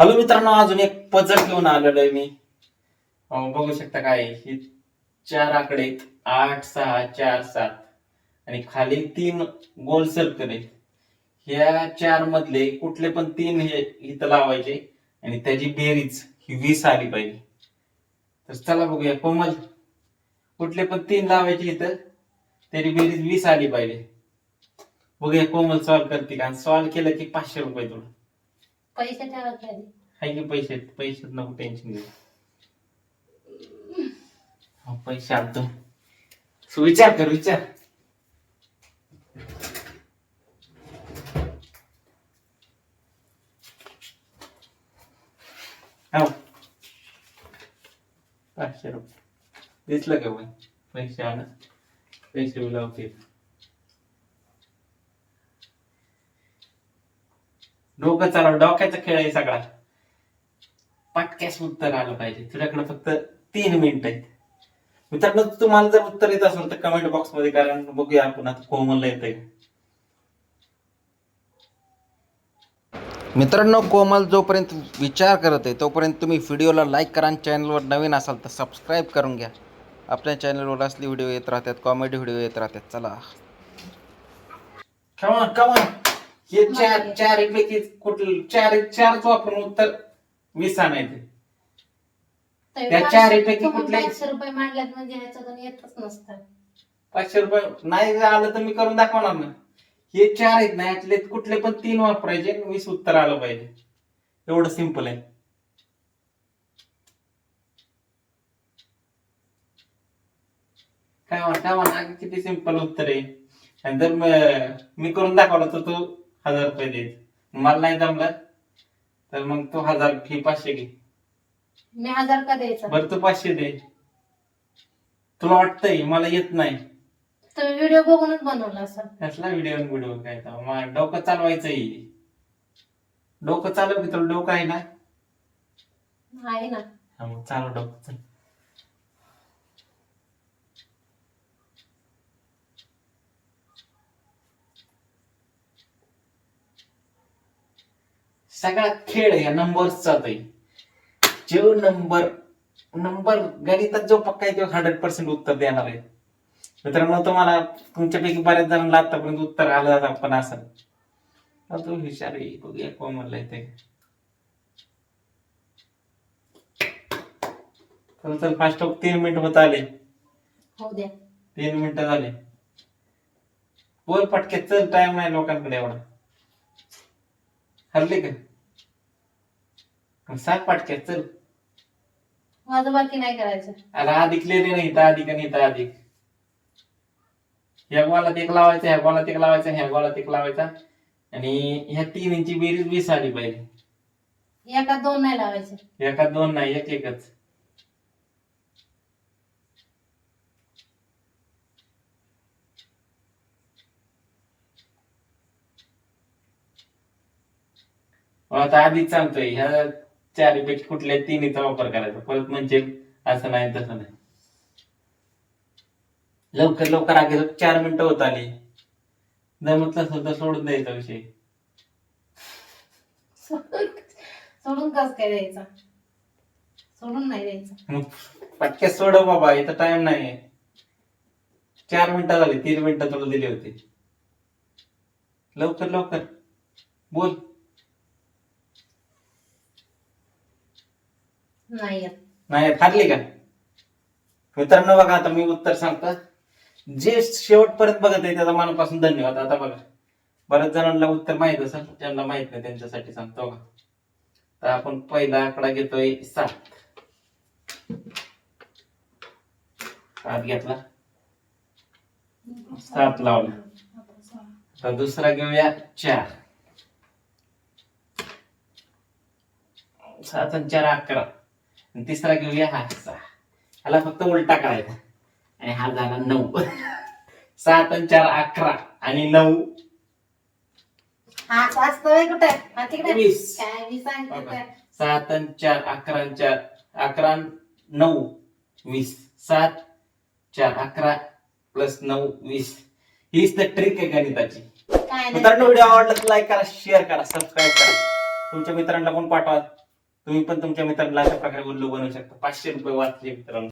Hello मित्रांनो अजून एक पजल घेऊन आलेलो आहे मी. बघू शकता काय हे चार आकडे आहेत. आठ सहा चार सात. आणि खाली तीन गोल सर्कल आहेत. ह्या चार मधले कुठले पण तीन हे इथं लावायचे आणि त्याची बेरीज ही वीस आली पाहिजे. तर चला बघूया कोमल. कुठले पण तीन लावायचे इथं त्याची बेरीज वीस आली पाहिजे. बघूया कोमल सॉल्व करते का? सॉल्व केलं की पाचशे रुपये तुला. पैसे ठेवत नाही हाय की पैसे पैसे नको टेन्शन घेऊ. हा, पैसे आणतो सो विचार कर विचार. हो. पाचशे रुपये. दिसलं का पण पैसे आण. पैसे लावते. लावतील डोकं चालव डोक्याचा खेळ आहे सगळा. पटक्यास उत्तर आलं पाहिजे. तुझ्याकडे फक्त तीन मिनिट आहेत. मित्रांनो तुम्हाला जर उत्तर येत असेल तर कमेंट बॉक्समध्ये कारण बघूया आपण आता कोमलला येतंय. मित्रांनो कोमल जोपर्यंत विचार करत आहे तोपर्यंत तुम्ही व्हिडिओला लाईक करा आणि चॅनलवर नवीन असाल तर सबस्क्राईब करून घ्या. आपल्या चॅनलवर असले व्हिडिओ येत राहतात कॉमेडी व्हिडिओ येत राहतात. चला. Come on. हे चार चार पैकी कुठलं चार चारच वापरून उत्तर वीस आणायचे त्या चारपैकी कुठले? पाचशे रुपये मांडल्यात म्हणजे ह्याच्यातून येतच नसतं पाचशे रुपये नाही आलं तर मी करून दाखवणार ना. हे चार आहेत ना यातले कुठले पण तीन वापरायचे आणि वीस उत्तर आलं पाहिजे. एवढं सिंपल आहे. काय म्हणा काय म्हणा किती सिंपल उत्तर आहे. आणि जर म- मी करून दाखवलं तर तू हजार रुपये देईल. मला नाही जमलं तर मग तू हजार फी पाचशे घे. मी हजार का द्यायचा? बरं तू पाचशे दे. तुला वाटतंय मला येत नाही. तुम्ही व्हिडिओ बघूनच बनवला असं. कसला व्हिडिओ व्हिडिओ काय तर मग डोकं चालवायचंय. डोकं चालव की तुला डोकं आहे ना? आहे ना. हा मग चालव डोकं. चल सगळा खेळ या नंबर्सचा आहे जो नंबर नंबर गणितात जो पक्का आहे तो हंड्रेड पर्सेंट उत्तर देणार आहे. मित्रांनो तुम्हाला तुमच्यापैकी बऱ्याच जणांना आतापर्यंत उत्तर आलं पण असेल आता तू हुशार आहे बघूया कोण म्हणलंय ते. चल फास्ट तीन मिनिट होत आले. हो द्या. तीन मिनिटं झाले. बोल पटके चल टाइम नाही लोकांकडे एवढा. हरले का? सांग पटक्यात चल. माझं बाकी नाही करायचं. अरे अधिक लिहिले नाही तर अधिक आणि तर अधिक. ह्या गोलात एक लावायचा ह्या गोलात एक लावायचा ह्या गोलात एक लावायचा. आणि ह्या तीन इंची बेरीज वीस आली पाहिजे. एका दोन नाही लावायचे. एका दोन नाही एक एकच. आता आधीच सांगतोय ह्या चारीपैकी कुठल्या तिन्हीचा वापर करायचा. परत म्हणजे असं नाही तसं नाही. लवकर लवकर आगे चार मिनिटं होत आली. जमत नसलं तर सोडून द्यायचा विषय. सोडून कस काय द्यायचा? सोडून नाही द्यायचा. मग पटक्यात सोडव बाबा इथं टाइम नाही चार मिनिटं झाली तीन मिनिटं तुला दिली होती. लवकर लवकर. बोल. नाही येत. नाही ठरली का? मित्रांनो बघा आता मी उत्तर सांगतो. जे शेवटपर्यंत बघत आहे त्याचा मनापासून धन्यवाद. आता बघा बऱ्याच जणांना उत्तर माहीत असेल ज्यांना माहीत नाही त्यांच्यासाठी सांगतो बघा. तर आपण पहिला आकडा घेतोय सात. सात घेतला. सात लावला. आता दुसरा घेऊया चार. सात आणि चार अकरा. आणि तिसरा घेऊया हा सहा ह्याला फक्त उलटा करायचा. आणि हा झाला नऊ. सात आणि चार अकरा आणि नऊ. हा वाचतोय कुठे? हा तिकडे. वीस. काय मी सांगते बघा. काय. सात आणि चार अकरा आणि चार. अकरा आणि नऊ वीस. सात चार अकरा प्लस नऊ वीस. हीच तर ट्रिक आहे गणिताची. काय नाही. मित्रांनो व्हिडिओ आवडला तर लाईक करा शेअर करा सबस्क्राईब करा. तुमच्या मित्रांना पण पाठवा. तुम्ही पण तुमच्या मित्रांना अशा प्रकारे उल्लू बनवू शकता. पाचशे रुपये वाचले मित्रांनो.